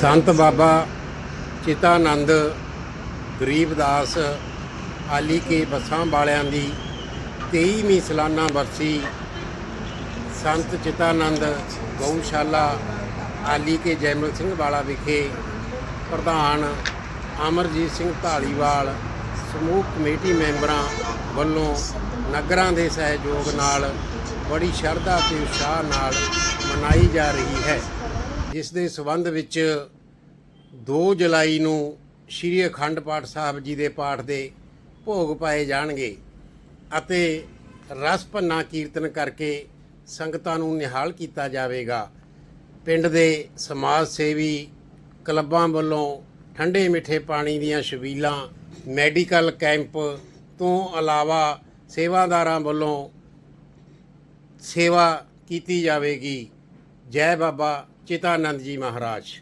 ਸੰਤ ਬਾਬਾ ਚਿਤਾਨੰਦ ਗਰੀਬਦਾਸ ਆਲੀ ਕੇ ਬੱਸਾਂ ਵਾਲਿਆਂ ਦੀ 23ਵੀਂ ਸਾਲਾਨਾ ਵਰਸੀ ਸੰਤ ਚਿਤਾਨੰਦ ਗਊਸ਼ਾਲਾ ਆਲੀ ਕੇ ਜੈਮਲ ਸਿੰਘ ਵਾਲਾ ਵਿਖੇ ਪ੍ਰਧਾਨ ਅਮਰਜੀਤ ਸਿੰਘ ਢਾਲੀਵਾਲ, ਸਮੂਹ ਕਮੇਟੀ ਮੈਂਬਰਾਂ ਵੱਲੋਂ ਨਗਰਾਂ ਦੇ ਸਹਿਯੋਗ ਨਾਲ ਬੜੀ ਸ਼ਰਧਾ ਤੇ ਉਤਸ਼ਾਹ ਨਾਲ ਮਨਾਈ ਜਾ ਰਹੀ ਹੈ। ਜਿਸ ਦੇ ਸਬੰਧ ਵਿੱਚ 2 ਜੁਲਾਈ ਨੂੰ ਸ੍ਰੀ ਅਖੰਡ ਪਾਠ ਸਾਹਿਬ ਜੀ ਦੇ ਪਾਠ ਦੇ ਭੋਗ ਪਾਏ ਜਾਣਗੇ ਅਤੇ ਰਸ ਭੰਨਾ ਕੀਰਤਨ ਕਰਕੇ ਸੰਗਤਾਂ ਨੂੰ ਨਿਹਾਲ ਕੀਤਾ ਜਾਵੇਗਾ। ਪਿੰਡ ਦੇ ਸਮਾਜ ਸੇਵੀ ਕਲੱਬਾਂ ਵੱਲੋਂ ਠੰਡੇ ਮਿੱਠੇ ਪਾਣੀ ਦੀਆਂ ਛਬੀਲਾਂ ਮੈਡੀਕਲ ਕੈਂਪ ਤੋਂ ਇਲਾਵਾ ਸੇਵਾਦਾਰਾਂ ਵੱਲੋਂ ਸੇਵਾ ਕੀਤੀ ਜਾਵੇਗੀ। ਜੈ ਬਾਬਾ ਚਿਤਾਨੰਦ ਜੀ ਮਹਾਰਾਜ।